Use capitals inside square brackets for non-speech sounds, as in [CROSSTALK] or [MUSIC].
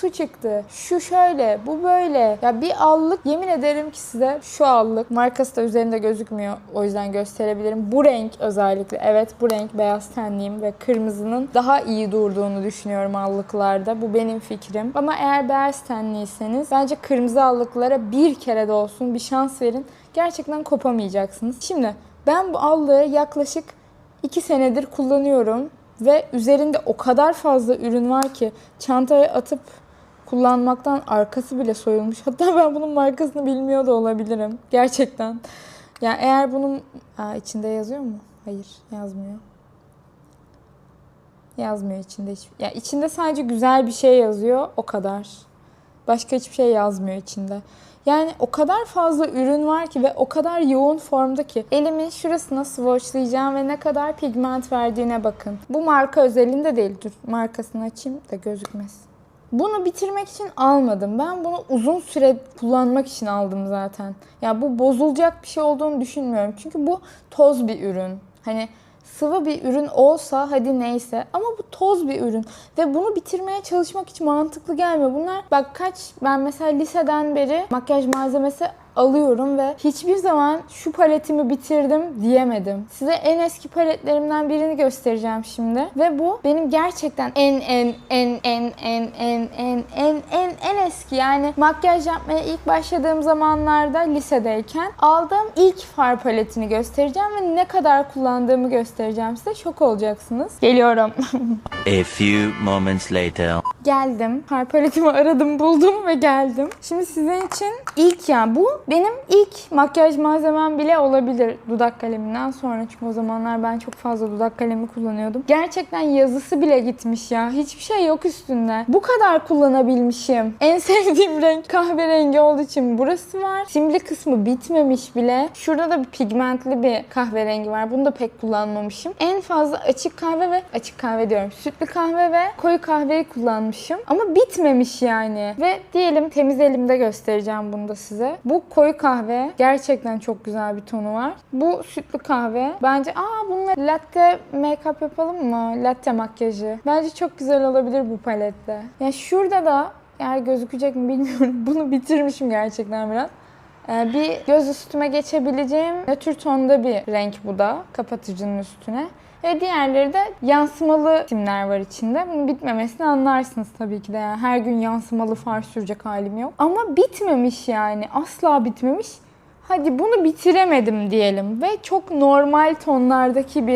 kutusu çıktı. Şu şöyle, bu böyle. Ya bir allık yemin ederim ki size şu allık. Markası da üzerinde gözükmüyor. O yüzden gösterebilirim. Bu renk özellikle. Evet bu renk beyaz tenliyim ve kırmızının daha iyi durduğunu düşünüyorum allıklarda. Bu benim fikrim. Ama eğer beyaz tenliyseniz bence kırmızı allıklara bir kere de olsun bir şans verin. Gerçekten kopamayacaksınız. Şimdi ben bu allığı yaklaşık 2 senedir kullanıyorum ve üzerinde o kadar fazla ürün var ki çantaya atıp kullanmaktan arkası bile soyulmuş. [LAUGHS] Hatta ben bunun markasını bilmiyor da olabilirim. Gerçekten. Yani eğer bunun Aa, içinde yazıyor mu? Hayır, yazmıyor. Yazmıyor içinde. Ya içinde sadece güzel bir şey yazıyor, o kadar. Başka hiçbir şey yazmıyor içinde. Yani o kadar fazla ürün var ki ve o kadar yoğun formda ki elimin şurasına swatchlayacağım ve ne kadar pigment verdiğine bakın. Bu marka özelinde değil. Dur markasını açayım da gözükmesin. Bunu bitirmek için almadım. Ben bunu uzun süre kullanmak için aldım zaten. Ya bu bozulacak bir şey olduğunu düşünmüyorum. Çünkü bu toz bir ürün. Hani sıvı bir ürün olsa hadi neyse ama bu toz bir ürün ve bunu bitirmeye çalışmak hiç mantıklı gelmiyor. Bunlar bak kaç ben mesela liseden beri makyaj malzemesi alıyorum ve hiçbir zaman şu paletimi bitirdim diyemedim. Size en eski paletlerimden birini göstereceğim şimdi. Ve bu benim gerçekten en en en en en en en en en en eski yani makyaj yapmaya ilk başladığım zamanlarda lisedeyken aldığım ilk far paletini göstereceğim ve ne kadar kullandığımı göstereceğim size. Şok olacaksınız. Geliyorum. [LAUGHS] A few moments later. geldim. Far paletimi aradım, buldum ve geldim. Şimdi sizin için ilk yani bu benim ilk makyaj malzemem bile olabilir dudak kaleminden sonra. Çünkü o zamanlar ben çok fazla dudak kalemi kullanıyordum. Gerçekten yazısı bile gitmiş ya. Hiçbir şey yok üstünde. Bu kadar kullanabilmişim. En [LAUGHS] sevdiğim renk kahverengi olduğu için burası var. Simli kısmı bitmemiş bile. Şurada da bir pigmentli bir kahverengi var. Bunu da pek kullanmamışım. En fazla açık kahve ve açık kahve diyorum. Sütlü kahve ve koyu kahveyi kullanmışım. Ama bitmemiş yani. Ve diyelim temiz elimde göstereceğim bunu da size. Bu koyu kahve gerçekten çok güzel bir tonu var. Bu sütlü kahve. Bence aa bununla latte make-up yapalım mı? Latte makyajı. Bence çok güzel olabilir bu palette. Ya şurada da eğer gözükecek mi bilmiyorum. [LAUGHS] Bunu bitirmişim gerçekten biraz. Ee, bir göz üstüme geçebileceğim nötr tonda bir renk bu da kapatıcının üstüne. Ve diğerleri de yansımalı simler var içinde. Bunun bitmemesini anlarsınız tabii ki de. Yani her gün yansımalı far sürecek halim yok. Ama bitmemiş yani. Asla bitmemiş. Hadi bunu bitiremedim diyelim ve çok normal tonlardaki bir